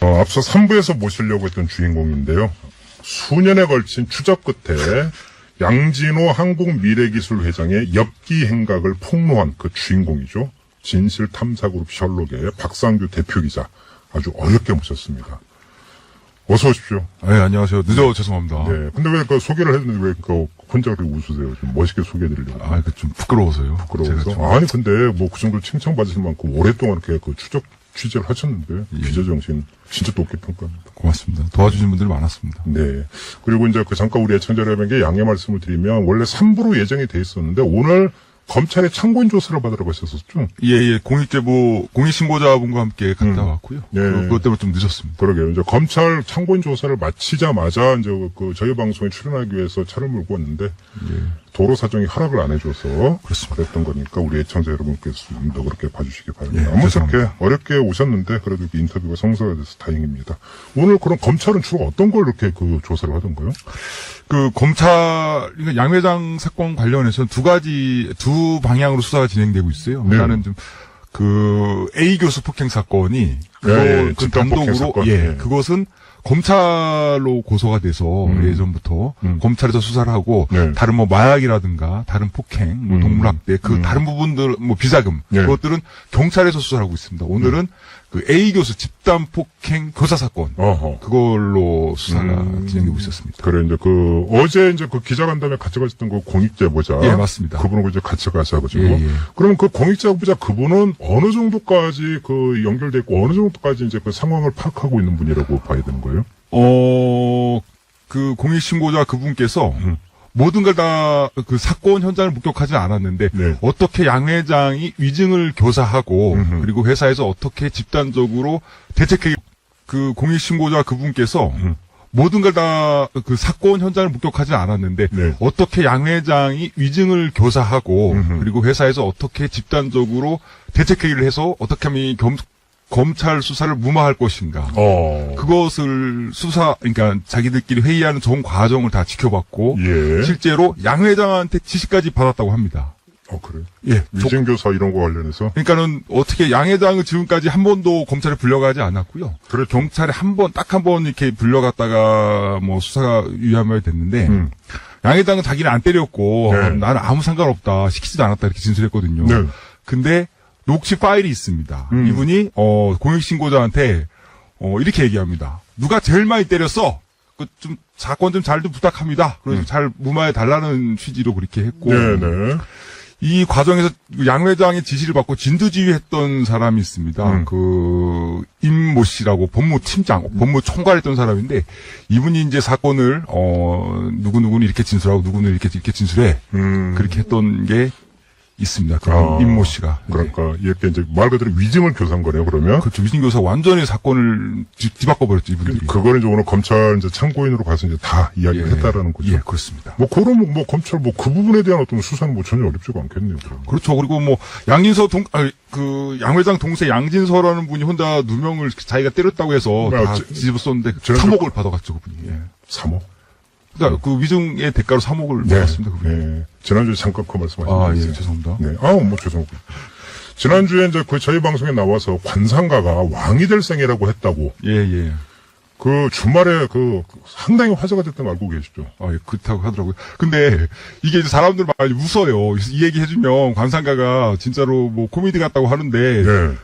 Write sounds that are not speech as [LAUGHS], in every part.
어, 앞서 3부에서 모시려고 했던 주인공인데요. 수년에 걸친 추적 끝에 양진호 한국미래기술 회장의 엽기 행각을 폭로한 그 주인공이죠. 진실 탐사그룹 셜록의 박상규 대표 기자 아주 어렵게 모셨습니다. 어서 오십시오. 네, 안녕하세요. 늦어 죄송합니다. 네. 근데 왜 그 소개를 했는데 왜 그 혼자 그렇게 웃으세요? 좀 멋있게 소개해드리려고. 아, 그좀 부끄러워서요. 좀- 아니 근데 뭐 그 정도 칭찬받으실 만큼 오랫동안 이렇게 그 추적 취재를 하셨는데 예. 기자 정신 진짜 높게 평가합니다. 고맙습니다. 도와주신 분들이 많았습니다. 네. 그리고 이제 그 잠깐 우리 애청자 여러분에게 양해 말씀을 드리면 원래 3부로 예정이 돼 있었는데 오늘 검찰의 참고인 조사를 받으러 가셨었죠? 예, 예. 공익제보, 공익신고자분과 함께 갔다 음. 왔고요. 예. 그- 그것 때문에 좀 늦었습니다. 그러게요. 이제 검찰 참고인 조사를 마치자마자 이제 그 저희 방송에 출연하기 위해서 차를 몰고 왔는데 도로 사정이 허락을 안 해줘서 예. 그렇습니다. 그랬던 거니까 우리 애청자 여러분께서 좀더 그렇게 봐주시기 바랍니다. 예, 죄송합니다. 이렇게 어렵게 오셨는데 그래도 그 인터뷰가 성사가 돼서 다행입니다. 오늘 그럼 검찰은 주로 어떤 걸 이렇게 그 조사를 하던가요? 그 검찰, 그러니까 양 회장 사건 관련해서는 두 가지, 두 방향으로 수사가 진행되고 있어요. 네. 하나는 좀, 그, A 교수 폭행 사건이, 그거, 예, 예, 그 집단 폭행 단독으로, 사건. 예, 예. 그것은 검찰로 고소가 돼서 음. 예전부터 음. 검찰에서 수사를 하고 네. 다른 뭐 마약이라든가 다른 폭행, 뭐 음. 동물학대 그 음. 다른 부분들 뭐 비자금 네. 그것들은 경찰에서 수사를 하고 있습니다. 오늘은 그 A 교수 집단 폭행 교사 사건 어허. 그걸로 수사가 음. 진행되고 있었습니다. 그래 이제 그 어제 이제 그 기자간담회 같이 가셨던 그 공익제보자 예, 맞습니다. 그분하고 이제 같이 그죠. 예, 예. 그러면 그 공익제보자 그분은 어느 정도까지 그 연결돼 있고 어느 정도까지 이제 그 상황을 파악하고 있는 분이라고 봐야 되는 거예요? 어, 그 공익 신고자 그분께서 음. 모든 걸 다 그 사건 현장을 목격하지 않았는데 네. 어떻게 양 회장이 위증을 교사하고 음흠. 그리고 회사에서 어떻게 집단적으로 대책해 그 공익 신고자 그분께서 음. 모든 걸 다 그 사건 현장을 목격하지 않았는데 네. 어떻게 양 회장이 위증을 교사하고 음흠. 그리고 회사에서 어떻게 집단적으로 대책회의를 해서 어떻게 하면 이 검, 검찰 수사를 무마할 것인가 어. 그것을 수사, 그러니까 자기들끼리 회의하는 전 과정을 다 지켜봤고, 예. 실제로 양 회장한테 지시까지 받았다고 합니다. 어 그래. 예. 위증교사 이런 거 관련해서 그러니까는 어떻게 양 회장은 지금까지 한 번도 검찰에 불려가지 않았고요. 그래. 경찰에 한 번, 딱 한 번 이렇게 불려갔다가 뭐 수사가 유야무야 됐는데, 음. 양 회장은 자기는 안 때렸고, 네. 나는 아무 상관없다, 시키지도 않았다, 이렇게 진술했거든요. 네. 근데 녹취 파일이 있습니다. 음. 이분이 어 공익신고자한테 어 이렇게 얘기합니다. 누가 제일 많이 때렸어? 그 좀 사건 좀 잘 좀 부탁합니다. 그래서 음. 잘 무마해 달라는 취지로 그렇게 했고 네네. 이 과정에서 양 회장의 지시를 받고 진두지휘했던 사람이 있습니다. 음. 그 임모 씨라고 법무 팀장, 법무 총괄했던 사람인데 이분이 이제 사건을 어 누구 누구는 이렇게 진술하고 누구는 이렇게 이렇게 진술해 음. 그렇게 했던 게 있습니다. 그 아, 임모 씨가. 네. 그러니까 이렇게 이제 말 그대로 위증을 교사한 거네요. 그러면 그렇죠. 위신교사 완전히 사건을 뒤, 뒤바꿔 버렸죠 이분들이. 그거를 이제 오늘 검찰 이제 참고인으로 가서 이제 다 이야기를 예. 했다라는 거죠. 예, 그렇습니다. 뭐 그러면 뭐 검찰 뭐 그 부분에 대한 어떤 수사는 뭐 전혀 어렵지가 않겠네요. 그럼. 그렇죠. 그리고 뭐 양진서 동, 아, 그양 회장 동생 양진서라는 분이 혼자 누명을 자기가 때렸다고 해서 아, 다 지- 뒤집어 썼는데 지난주- 3억을 받아갔죠 그분이. 예. 3호. 그러니까 그 위증의 대가로 3억을 받았습니다 그분이. 네. 지난주에 잠깐 그 말씀하신 아, 적 예. 죄송합니다. 네. 아, 뭐 죄송합니다. 지난주에 이제 그 저희 방송에 나와서 관상가가 왕이 될 생이라고 했다고 예, 예. 그 주말에 그 상당히 화제가 됐던 거 알고 계시죠? 아, 예, 그렇다고 하더라고요. 근데 이게 이제 사람들 많이 웃어요. 이 얘기 해주면 관상가가 진짜로 뭐 코미디 같다고 하는데 네.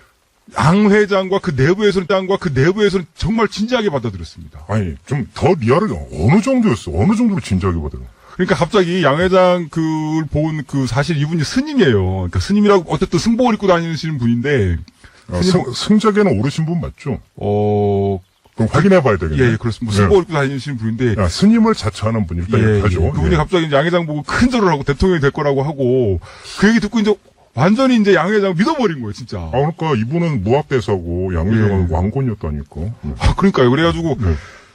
양 회장과 그 내부에서는 장과 그 내부에서는 정말 진지하게 받아들였습니다. 아니, 좀 더 리얼하게 어느 정도였어? 어느 정도로 진지하게 받아요? 그러니까 갑자기 양 회장 그걸 본 그 사실 이분이 스님이에요. 그러니까 스님이라고 어쨌든 승복을 입고 다니시는 분인데 아, 승, 승적에는 오르신 분 맞죠? 어 그럼 확인해 봐야 되겠네. 예, 예 그렇습니다. 네. 승복을 입고 다니시는 분인데 야, 스님을 자처하는 분 일단 예, 예, 하죠. 예. 그분이 예. 갑자기 이제 양 회장 보고 큰 절을 하고 대통령이 될 거라고 하고 그 얘기 듣고 이제 완전히 이제 양 회장 믿어버린 거예요, 진짜. 아, 그러니까 이분은 무학대사고 양의정은 예. 왕건이었다니까. 네. 아, 그러니까요. 그래가지고 네.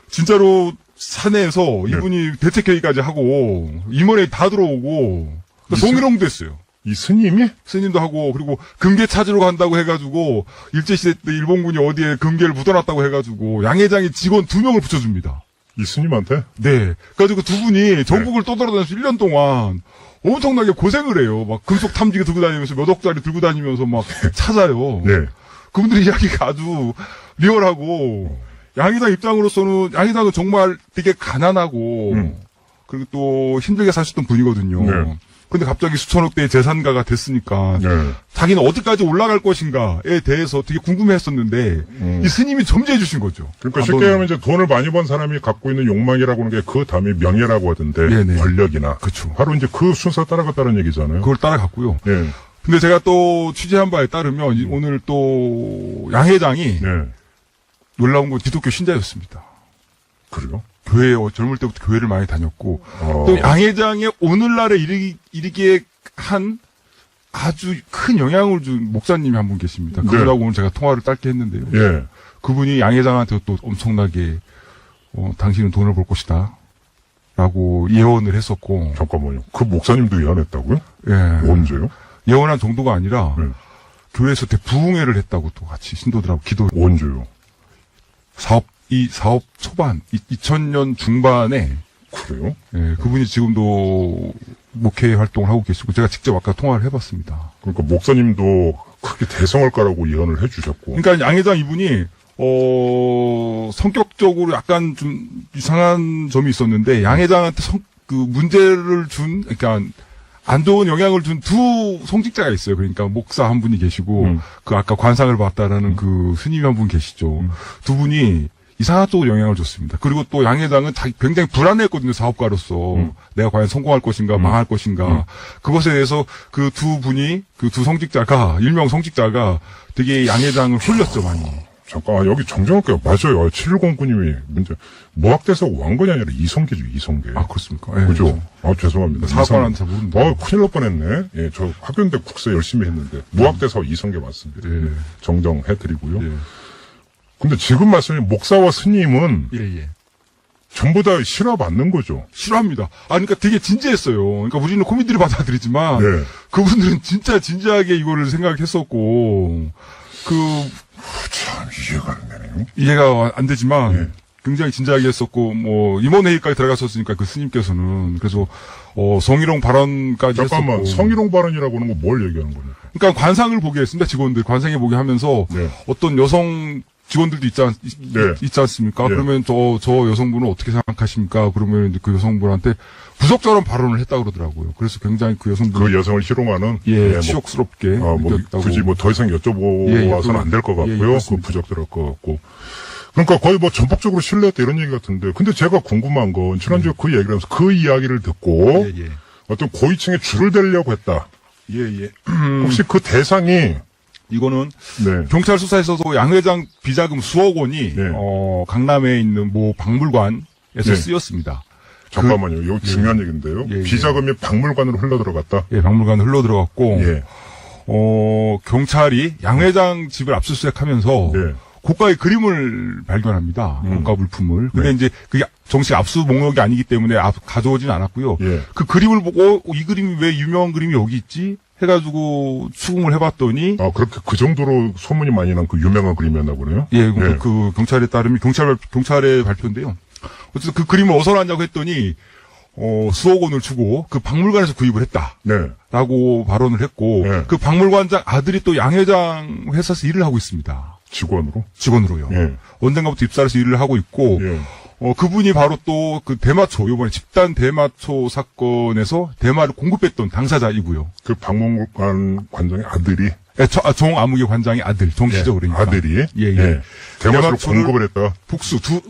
진짜로 사내에서 이분이 대책회의까지 하고 임원회 다 들어오고 무슨- 동일홍도 했어요. 이 스님이? 스님도 하고 그리고 금괴 찾으러 간다고 해가지고 일제시대 때 일본군이 어디에 금괴를 묻어놨다고 해가지고 양 회장이 직원 두 명을 붙여줍니다. 이 스님한테? 네. 그래가지고 두 분이 전국을 떠돌아다니면서 1년 동안 엄청나게 고생을 해요. 막 금속 탐지기 들고 다니면서 몇 억짜리 들고 다니면서 막 [LAUGHS] 찾아요. 네. 그분들 이야기가 아주 리얼하고 양의당 입장으로서는 양의당은 정말 되게 가난하고 음. 그리고 또 힘들게 사셨던 분이거든요. 네. 근데 갑자기 수천억 대의 재산가가 됐으니까 네. 자기는 어디까지 올라갈 것인가에 대해서 되게 궁금해했었는데 음. 이 스님이 점지해 주신 거죠. 그러니까 아, 쉽게 너는- 하면 이제 돈을 많이 번 사람이 갖고 있는 욕망이라고 하는 게 그 다음에 명예라고 하던데 네네. 권력이나 그쵸. 바로 이제 그 순서 따라갔다는 얘기잖아요. 그걸 따라갔고요. 예. 근데 제가 또 취재한 바에 따르면 이- 오늘 또 양 회장이 네. 놀라운 건 기독교 신자였습니다. 그래요? 교회 어, 젊을 때부터 교회를 많이 다녔고 어. 또 양회장의 오늘날에 이르기, 이르기에 한 아주 큰 영향을 준 목사님이 한 분 계십니다. 네. 그분하고 오늘 제가 통화를 짧게 했는데요. 예. 그분이 양회장한테 또 엄청나게 어, 당신은 돈을 벌 것이다. 라고 예언을 했었고, 잠깐만요. 그 목사님도 예언했다고요? 예. 언제요? 예언한 정도가 아니라, 네. 교회에서 대부흥회를 했다고 또 같이 신도들하고 기도, 언제요? 사업, 이 사업 초반, 2000년 중반에, 그래요? 예, 그분이 지금도 목회 활동을 하고 계시고, 제가 직접 아까 통화를 해봤습니다. 그러니까 목사님도 크게 대성할 거라고 예언을 해주셨고. 그러니까 양회장 이분이 어 성격적으로 약간 좀 이상한 점이 있었는데 양회장한테 성, 그 문제를 준 그러니까 안 좋은 영향을 준 두 성직자가 있어요. 그러니까 목사 한 분이 계시고 음. 그 아까 관상을 봤다라는 그 스님이 한분 계시죠. 두 분이 이상한 쪽으로 영향을 줬습니다. 그리고 또 양회장은 굉장히 불안해했거든요. 사업가로서 음. 내가 과연 성공할 것인가 망할 것인가 음. 그것에 대해서 그 두 분이 그 두 성직자가 일명 성직자가 되게 양회장을 홀렸죠 많이. 잠깐, 여기 정정할게요. 맞아요. 7109님이 문제, 모학대사 왕건이 아니라 이성계죠, 이성계. 아 그렇습니까? 예, 그죠? 아, 죄송합니다. 잘 모르는데. 어, 큰일 날 뻔했네. 예, 저 학교인데 국사 열심히 했는데. 무학대사 이성계 맞습니다. 예. 정정해드리고요. 예. 근데 지금 말씀인 목사와 스님은 예, 예. 전부 다 실화 받는 거죠. 싫어합니다. 아, 그러니까 되게 진지했어요. 그러니까 우리는 코미디를 받아들이지만 네. 그분들은 진짜 진지하게 이거를 생각했었고 그 참, 이해가 안 되네요. 이해가 안 되지만 네. 굉장히 진지하게 했었고 뭐 임원회의까지 들어갔었으니까 그 스님께서는 그래서 어 성희롱 발언까지 잠깐만, 했었고 성희롱 발언이라고 하는 건 뭘 얘기하는 겁니까? 그러니까 관상을 보게 했습니다. 직원들 관상에 보게 하면서 네. 어떤 여성 직원들도 있지, 않, 있- 네. 있지 않습니까? 네. 그러면 저, 저 여성분은 어떻게 생각하십니까? 그러면 그 여성분한테 부적절한 발언을 했다 그러더라고요. 그래서 굉장히 그 여성분 그 여성을 희롱하는 예, 뭐, 치욕스럽게 어, 뭐 느꼈다고. 굳이 뭐 더 이상 예, 예, 여쭤보아서는 그- 안될것 예, 예, 같고요. 그. 부적절할 것 같고. 그러니까 거의 뭐 전폭적으로 신뢰했다 이런 얘기 같은데. 근데 제가 궁금한 건 지난주에 그 얘기를 하면서 그 이야기를 듣고 예, 예. 어떤 고위층에 줄을 대려고 했다. 예, 예. 혹시 그 대상이 이거는 네. 경찰 수사에서도 양 회장 비자금 수억 원이 네. 어, 강남에 있는 모 박물관에서 네. 쓰였습니다. 잠깐만요. 이거 중요한 얘기인데요. 예, 예. 비자금이 박물관으로 흘러 들어갔다. 예, 박물관에 흘러 들어갔고 예. 어, 경찰이 양 회장 집을 압수수색하면서 네. 고가의 그림을 발견합니다. 음. 고가 물품을. 근데 네. 이제 그게 정식 압수 목록이 아니기 때문에 압- 가져오지는 않았고요. 예. 그 그림을 보고 어, 이 그림이 왜 유명한 그림이 여기 있지? 해가지고 추궁을 해봤더니 아, 그렇게 그 정도로 소문이 많이 난 그 유명한 그림이었나 보네요. 예, 그, 네. 그 경찰에 따르면 경찰 발- 경찰의 발표인데요. 어쨌든 그 그림을 어디서 났냐고 했더니 어, 수억 원을 주고 그 박물관에서 구입을 했다. 네. 라고 발언을 했고 네. 그 박물관장 아들이 또 양 회장 회사에서 일을 하고 있습니다. 직원으로. 직원으로요. 예. 언젠가부터 입사해서 일을 하고 있고 예. 어, 그분이 바로 또 그 대마초 이번에 집단 대마초 사건에서 대마를 공급했던 당사자이고요. 그 박물관 관장의 아들이 예, 저- 아, 정아무개 관장의 아들 정씨죠 그러니까 아들이 예, 예. 대마초를 대마초를 공급을 했다. 복수 두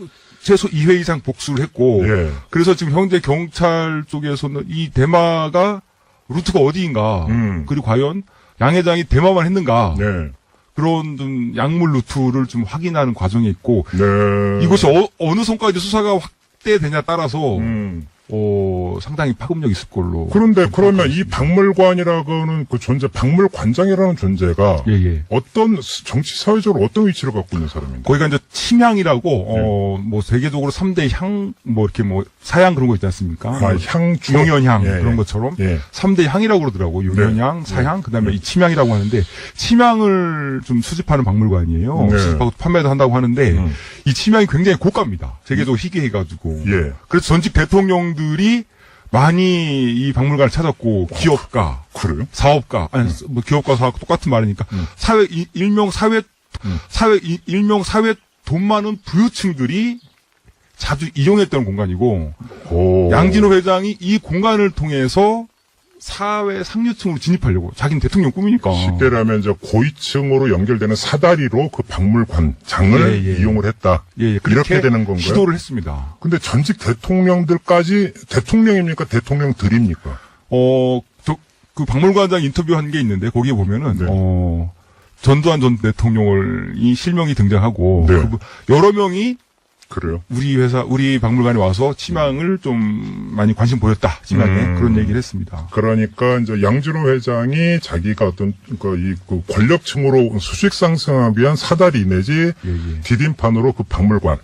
최소 2회 이상 복수를 했고 예. 그래서 지금 현재 경찰 쪽에서는 이 대마가 루트가 어디인가 음. 그리고 과연 양 회장이 대마만 했는가 네. 그런 좀 약물 루트를 좀 확인하는 과정에 있고 네. 이것이 어, 느 선까지 수사가 확대되냐 따라서 음. 어, 상당히 파급력 있을 걸로. 그런데 그러면 이 박물관이라고 하는 그 존재, 박물관장이라는 존재가 예, 예. 어떤 스- 정치 사회적으로 어떤 위치를 갖고 있는 사람인가? 거기가 이제 침향이라고, 네. 어, 뭐, 세계적으로 3대 향, 뭐, 이렇게 뭐, 사향 그런 거 있지 않습니까? 아, 향, 주- 용연향, 예, 그런 예. 것처럼. 예. 3대 향이라고 그러더라고. 용연향, 네. 사향, 그 다음에 네. 이 침향이라고 하는데, 침향을 좀 수집하는 박물관이에요. 네. 수집하고 판매도 한다고 하는데, 음. 이 침향이 굉장히 고가입니다. 세계적으로 희귀해 가지고. 예. 그래서 전직 대통령 들이 많이 이 박물관을 찾았고, 기업가, 그래요? 사업가, 아니, 뭐 기업가 사업 똑같은 말이니까, 사회, 이- 일명 사회, 음. 사회, 이- 일명 사회 돈 많은 부유층들이 자주 이용했던 공간이고 오. 양진호 회장이 이 공간을 통해서 사회 상류층으로 진입하려고 자기는 대통령 꿈이니까 쉽게 하면 이제 고위층으로 연결되는 사다리로 그 박물관장을 예, 예. 이용을 했다. 예, 예, 그렇게 이렇게 되는 건가요? 시도를 했습니다. 근데 전직 대통령들까지 대통령입니까? 대통령들입니까? 어, 저, 그 박물관장 인터뷰한 게 있는데 거기에 보면은 네. 어, 전두환 전 대통령을 이 실명이 등장하고 네. 그 여러 명이 그래요. 우리 회사 우리 박물관에 와서 치망을 좀 많이 관심 보였다 치망에 음. 그런 얘기를 했습니다. 그러니까 이제 양진호 회장이 자기가 어떤 그이 그 권력층으로 수직 상승하기 위한 사다리 내지 예, 예. 디딤판으로 그 박물관을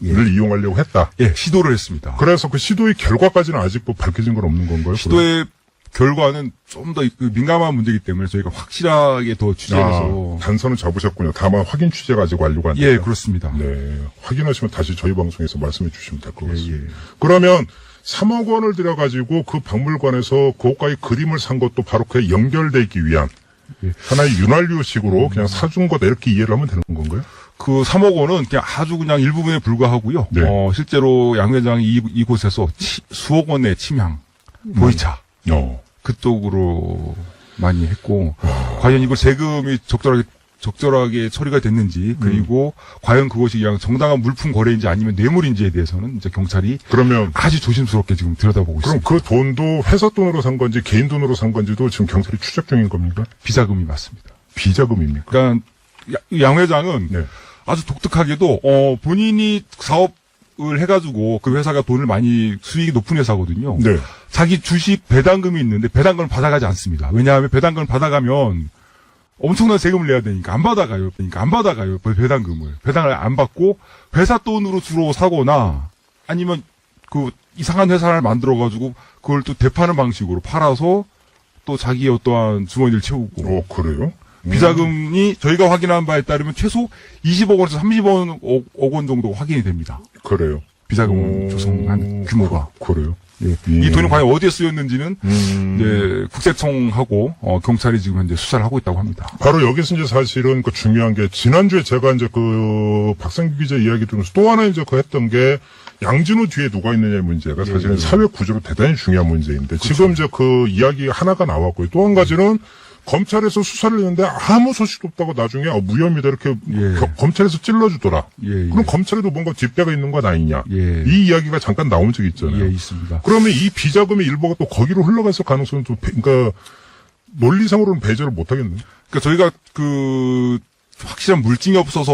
이용하려고 했다. 예, 시도를 했습니다. 그래서 그 시도의 결과까지는 아직 뭐 밝혀진 건 없는 건가요? 시도의 결과는 좀더그 민감한 문제이기 때문에 저희가 확실하게 더? 취재해서 아, 단서는 잡으셨군요. 다만 확인 취재가 아직 완료가 안 예, 됐다. 그렇습니다. 네. 확인하시면 다시 저희 방송에서 말씀해 주시면 될것 예, 같습니다. 예. 그러면 3억 원을 들여가지고 그 박물관에서 고가의 그림을 산 것도 바로 그에 연결되기 위한 예. 하나의 윤활유식으로 그냥 사준 거다 이렇게 이해를 하면 되는 건가요? 그 3억 원은 그냥 아주 그냥 일부분에 불과하고요. 네. 어, 실제로 양 회장이 이, 이곳에서 치- 수억 원의 침향, 보이차 어. 그쪽으로 많이 했고 과연 이걸 세금이 적절하게 적절하게 처리가 됐는지 그리고 과연 그것이 그냥 정당한 물품 거래인지 아니면 뇌물인지에 대해서는 이제 경찰이 그러면 아주 조심스럽게 지금 들여다보고 그럼 있습니다. 그 돈도 회사 돈으로 산 건지 개인 돈으로 산 건지도 지금 경찰이 추적 중인 겁니까? 비자금이 맞습니다. 비자금입니까? 그러니까 야- 양 회장은 네. 아주 독특하게도 어 본인이 사업 을 해가지고 그 회사가 돈을 많이 수익이 높은 회사거든요. 네. 자기 주식 배당금이 있는데 배당금을 받아가지 않습니다. 왜냐하면 배당금을 받아가면 엄청난 세금을 내야 되니까 안 받아가요. 그러니까 안 받아가요. 그 배당금을 배당을 안 받고 회사 돈으로 주로 사거나 아니면 그 이상한 회사를 만들어 가지고 그걸 또 대파는 방식으로 팔아서 또 자기 어떠한 주머니를 채우고 어, 그래요? 비자금이 저희가 확인한 바에 따르면 최소 20억 원에서 30억 억, 억원 정도 확인이 됩니다. 그래요. 비자금 오, 조성한 규모가. 그, 래요 예. 예. 이 돈이 과연 어디에 쓰였는지는 음. 이제 국세청하고 어, 경찰이 지금 현재 수사를 하고 있다고 합니다. 바로 여기서 이제 사실은 그 중요한 게 지난주에 제가 이제 그 박상규 기자 이야기 들으면서 또 하나 이제 그 했던 게 양진호 뒤에 누가 있느냐의 문제가 사실은 예. 사회 구조로 대단히 중요한 문제인데 지금 이제 그 이야기 하나가 나왔고요. 또 한 가지는 검찰에서 수사를 했는데 아무 소식도 없다고 나중에 어, 무혐의다 이렇게 예. 겨- 검찰에서 찔러주더라. 예, 예. 그럼 검찰에도 뭔가 뒷배가 있는 건 아니냐. 예. 이 이야기가 잠깐 나온 적이 있잖아요. 예, 있습니다. 그러면 이 비자금의 일부가 또 거기로 흘러갔을 가능성은 좀, 배- 그러니까, 논리상으로는 배제를 못 하겠네. 그러니까 저희가 그 확실한 물증이 없어서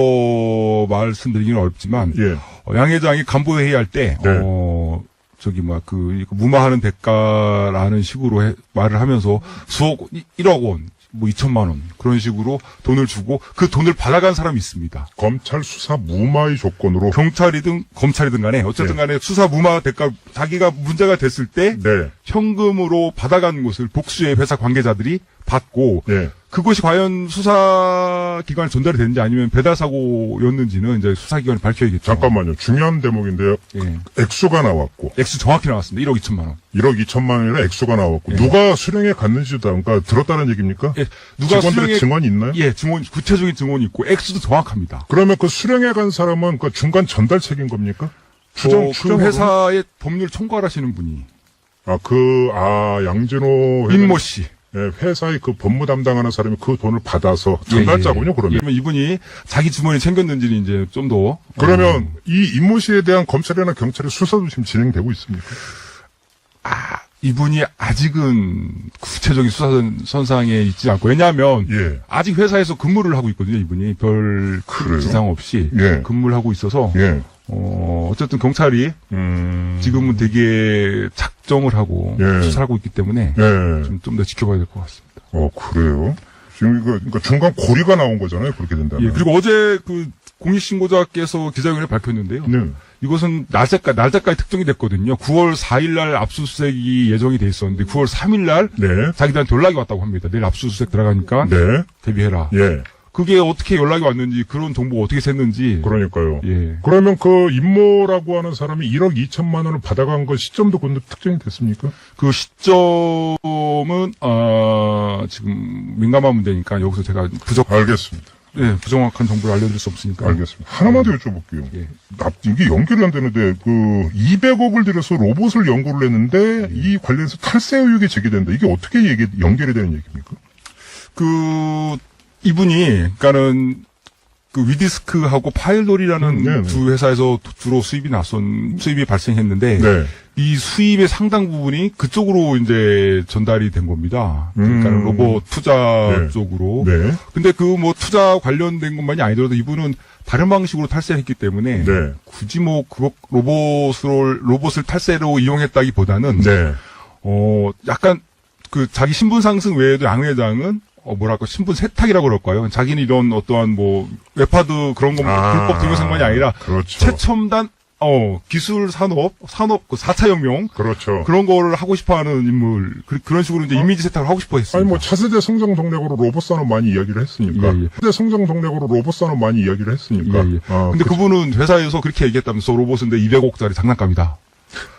말씀드리기는 어렵지만 예. 어, 양 회장이 간부 회의 할 때 네. 어, 저기 뭐야 그 무마하는 대가라는 식으로 해- 말을 하면서 수억 1억 원, 뭐 2천만 원 그런 식으로 돈을 주고 그 돈을 받아간 사람이 있습니다. 검찰 수사 무마의 조건으로. 경찰이든 검찰이든 간에 어쨌든 네. 간에 수사 무마 대가 자기가 문제가 됐을 때 네. 현금으로 받아간 것을 복수의 회사 관계자들이 받고 예. 그것이 과연 수사 기관에 전달이 됐는지 아니면 배달 사고였는지는 이제 수사 기관이 밝혀야겠죠. 잠깐만요. 중요한 대목인데요. 예. 액수가 나왔고, 액수 정확히 나왔습니다. 1억 2천만 원. 1억 2천만 원이라 액수가 나왔고, 누가 수령에 갔는지도, 그러니까 들었다는 얘기입니까? 예. 누가 직원들의 수령에 증언이 있나요? 예, 증언 구체적인 증언이 있고 액수도 정확합니다. 그러면 그 수령에 간 사람은 그 중간 전달책인 겁니까? 추정, 어, 그? 회사의 법률 총괄하시는 분이 아, 그, 아, 양진호. 회장- 임모 씨. 예, 회사의 그 법무 담당하는 사람이 그 돈을 받아서 예, 전달자군요, 예. 그러면. 그러면 이분이 자기 주머니 챙겼는지는 이제 좀 더. 그러면 어, 이 임모 씨에 대한 검찰이나 경찰의 수사도 지금 진행되고 있습니까? 아, 이분이 아직은 구체적인 수사 선상에 있지 않고 왜냐하면 예. 아직 회사에서 근무를 하고 있거든요. 이분이 별 그래요? 지장 없이 예. 근무를 하고 있어서 예. 어, 어쨌든 경찰이 음. 지금은 되게 작정을 하고 예. 수사를 하고 있기 때문에 예. 좀더 지켜봐야 될 것 같습니다. 어, 그래요? 지금 이거, 그러니까 중간 고리가 나온 거잖아요, 그렇게 된다면. 예, 그리고 어제 그 공익신고자께서 기자회견을 밝혔는데요. 네. 이것은 날짜까지, 날짜까지 특정이 됐거든요. 9월 4일 날 압수수색이 예정이 돼 있었는데 9월 3일 날 네. 자기들한테 연락이 왔다고 합니다. 내일 압수수색 들어가니까 네. 대비해라. 예. 그게 어떻게 연락이 왔는지 그런 정보가 어떻게 샜는지 그러니까요. 예. 그러면 그 임모라고 하는 사람이 1억 2천만 원을 받아간 건 시점도 근데 특정이 됐습니까? 그 시점은 어, 지금 민감한 문제니까 여기서 제가 부적 알겠습니다. 예, 부정확한 정보를 알려드릴 수 없으니까. 알겠습니다. 하나만 더 여쭤볼게요. 예. 납- 이게 연결이 안 되는데, 그, 200억을 들여서 로봇을 연구를 했는데, 이 관련해서 탈세 의혹이 제기된다. 이게 어떻게 얘기, 연결이 되는 얘기입니까? 그 이분이 그러니까는 그 위디스크하고 파일돌이라는 음. 두 회사에서 주로 수입이 나선 수입이 발생했는데 네. 이 수입의 상당 부분이 그쪽으로 이제 전달이 된 겁니다. 그러니까 음. 로봇 투자 네. 쪽으로. 네. 근데 그 뭐 투자 관련된 것만이 아니더라도 이분은 다른 방식으로 탈세했기 때문에 네. 굳이 뭐 그거 로봇을 로봇을 탈세로 이용했다기보다는 네. 어, 약간 그 자기 신분 상승 외에도 양 회장은 어, 뭐랄까 신분 세탁이라고 그럴까요? 자기는 이런 어떠한 뭐 웹하드 그런 거 불법 등용상만이 아니라 그렇죠. 최첨단 어 기술 산업 산업 그 4차 혁명 그렇죠. 그런 거를 하고 싶어하는 인물 그, 런 식으로 이제 이미지 세탁을 하고 싶어 했습니다. 아니 뭐 차세대 성장 동력으로 로봇 산업 많이 이야기를 했으니까 예, 예. 차세대 성장 동력으로 로봇 산업 많이 이야기를 했으니까 예, 예. 아, 근데 그- 그, 분은 회사에서 그렇게 얘기했다면서 로봇인데 200억짜리 장난감이다.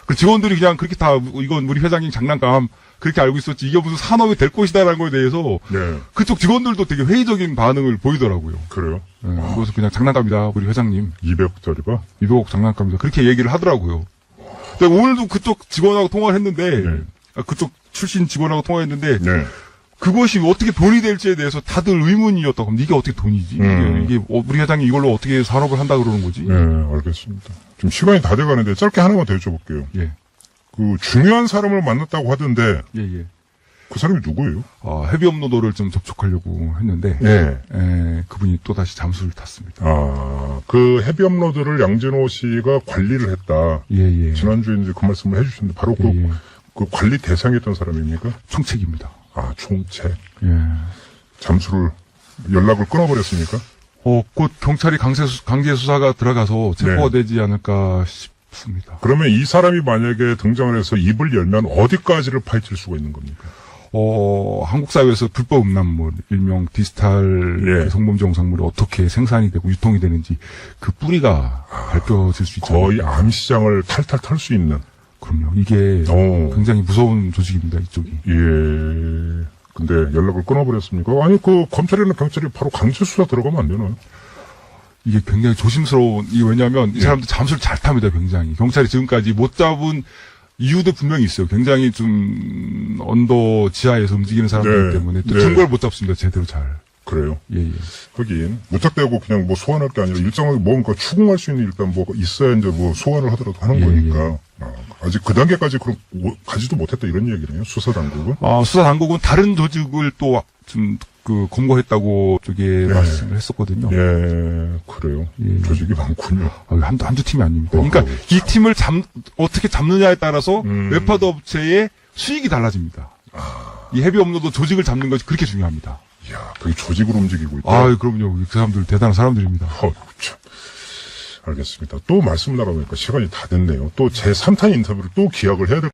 그 직원들이 그냥 그렇게 다 이건 우리 회장님 장난감 그렇게 알고 있었지 이게 무슨 산업이 될 것이다라는 거에 대해서 네 그쪽 직원들도 되게 회의적인 반응을 보이더라고요. 그래요 예, 그래서 그냥 장난감이다 우리 회장님 200억짜리가 200억 장난감이다 그렇게 얘기를 하더라고요. 근데 오늘도 그쪽 직원하고 통화를 했는데 네. 아, 그쪽 출신 직원하고 통화했는데 네 그것이 어떻게 돈이 될지에 대해서 다들 의문이었다고 합니다. 이게 어떻게 돈이지? 음. 이게, 이게 어, 우리 회장이 이걸로 어떻게 산업을 한다 그러는 거지? 네, 알겠습니다. 지금 시간이 다 돼가는데 짧게 하나만 더 여쭤볼게요. 예, 그 중요한 사람을 만났다고 하던데 예, 예. 그 사람이 누구예요? 어, 헤비 업로더를 좀 접촉하려고 했는데 네. 에, 그분이 또 다시 잠수를 탔습니다. 아, 그 헤비 업로드를 양진호 씨가 관리를 했다. 예, 예. 지난주에 이제 그 말씀을 해주셨는데 바로 그, 예, 예. 그 관리 대상이었던 사람입니까? 총책입니다. 아, 총책. 예. 잠수를 연락을 끊어버렸습니까? 어, 곧 경찰이 강제, 수, 강제 수사가 들어가서 체포가 네. 되지 않을까 싶 습니다. 그러면 이 사람이 만약에 등장을 해서 입을 열면 어디까지를 파헤칠 수가 있는 겁니까? 어, 한국 사회에서 불법 음란물, 일명 디지털 예. 그 성범죄 영상물이 어떻게 생산이 되고 유통이 되는지 그 뿌리가 밝혀질 수 있잖아요. 거의 암 시장을 탈탈 털 수 있는. 그럼요. 이게 오. 굉장히 무서운 조직입니다. 이쪽이. 예. 근데 연락을 끊어버렸습니까? 아니, 그 검찰이나 경찰이 바로 강제 수사 들어가면 안 되나요? 이게 굉장히 조심스러운, 이 왜냐면 이 사람들 잠수를 잘 탑니다, 굉장히. 경찰이 지금까지 못 잡은 이유도 분명히 있어요. 굉장히 좀 언더 지하에서 움직이는 사람들 네. 때문에 또 네. 증거를 못 잡습니다, 제대로 잘. 그래요. 예, 예. 하긴 무턱대고 그냥 뭐 소환할 게 아니라 일정하게 뭔가 추궁할 수 있는 일단 뭐 있어야 이제 뭐 소환을 하더라도 하는 예, 거니까 아, 아직 그 단계까지 그럼 오- 가지도 못했다 이런 얘기네요 수사 당국은 아, 수사 당국은 다른 조직을 또 좀 그 검거했다고 쪽에 말씀을 했었거든요. 예 그래요 예. 조직이 많군요 아, 한두, 한두 팀이 아닙니다. 그러니까 이 팀을 잡, 어떻게 잡느냐에 따라서 음. 웹하드 업체의 수익이 달라집니다. 이 헤비 업로드 조직을 잡는 것이 그렇게 중요합니다. 이야 그게 조직으로 움직이고 있다 아, 그럼요. 그 사람들 대단한 사람들입니다. 어, 참. 알겠습니다 또 말씀 나가보니까 시간이 다 됐네요 또 제 3탄 인터뷰를 또 기약을 해야 될